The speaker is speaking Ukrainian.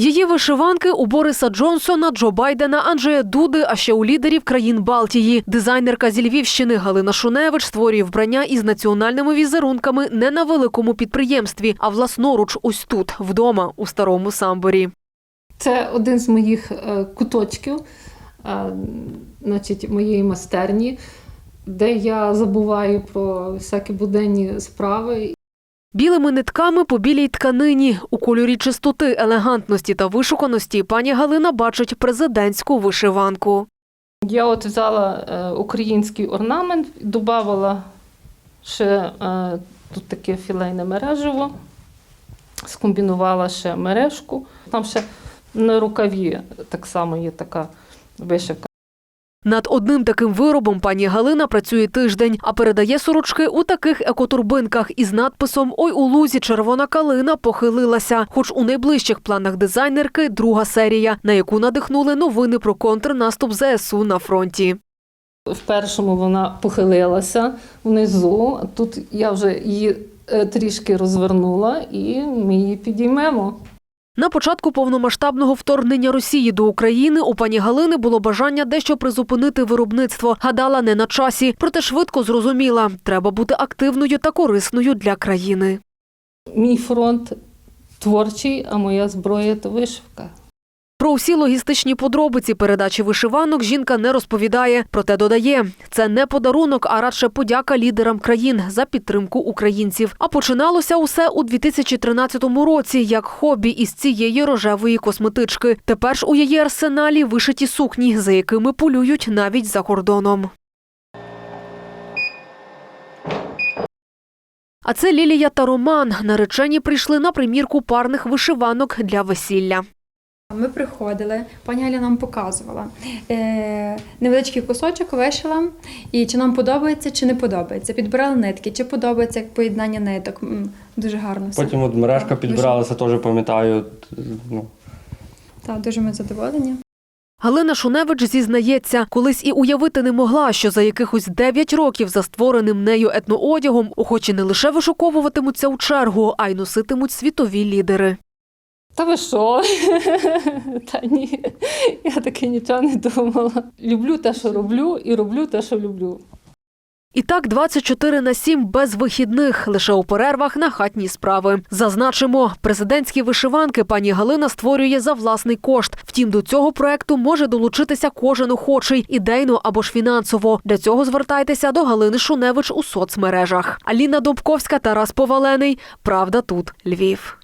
Її вишиванки у Бориса Джонсона, Джо Байдена, Анджея Дуди, а ще у лідерів країн Балтії. Дизайнерка зі Львівщини Галина Шуневич створює вбрання із національними візерунками не на великому підприємстві, а власноруч ось тут, вдома, у старому самборі. Це один з моїх е, куточків, е, значить, моєї майстерні, де я забуваю про всякі буденні справи. Білими нитками по білій тканині у кольорі чистоти, елегантності та вишуканості пані Галина бачить президентську вишиванку. Я от взяла е, український орнамент, додавала ще е, тут таке філейне мережево, скомбінувала ще мережку. Там ще на рукаві так само є така вишивка. Над одним таким виробом пані Галина працює тиждень, а передає сорочки у таких екотурбинках із надписом Ой у лузі червона калина похилилася. Хоч у найближчих планах дизайнерки друга серія, на яку надихнули новини про контрнаступ ЗСУ на фронті. В першому вона похилилася внизу. Тут я вже її е, трішки розвернула і ми її підіймемо. На початку повномасштабного вторгнення Росії до України у пані Галини було бажання дещо призупинити виробництво. Гадала не на часі, проте швидко зрозуміла, треба бути активною та корисною для країни. Мій фронт творчий, а моя зброя то вишивка. Про усі логістичні подробиці передачі вишиванок жінка не розповідає. Проте додає, це не подарунок, а радше подяка лідерам країн за підтримку українців. А починалося усе у 2013 році як хобі із цієї рожевої косметички. Тепер ж у її арсеналі вишиті сукні, за якими полюють навіть за кордоном. А це Лілія та Роман. Наречені прийшли на примірку парних вишиванок для весілля. Ми приходили, пані Галя нам показувала. Е, невеличкий кусочок вишила, і чи нам подобається, чи не подобається. Підбирали нитки, чи подобається як поєднання ниток. Дуже гарно. все. Потім от мережка Так, підбиралася, теж пам'ятаю. Ну, Так, дуже ми задоволені. Галина Шуневич зізнається, колись і уявити не могла, що за якихось 9 років за створеним нею етноодягом охочі не лише вишуковуватимуться у чергу, а й носитимуть світові лідери. Та ви що? Та ні, я таки нічого не думала. Люблю те, що роблю, і роблю те, що люблю. І так 24 на 7 без вихідних, лише у перервах на хатні справи. Зазначимо, президентські вишиванки пані Галина створює за власний кошт. Втім, до цього проекту може долучитися кожен охочий, ідейно або ж фінансово. Для цього звертайтеся до Галини Шуневич у соцмережах. Аліна Добковська, Тарас Повалений. Правда тут Львів.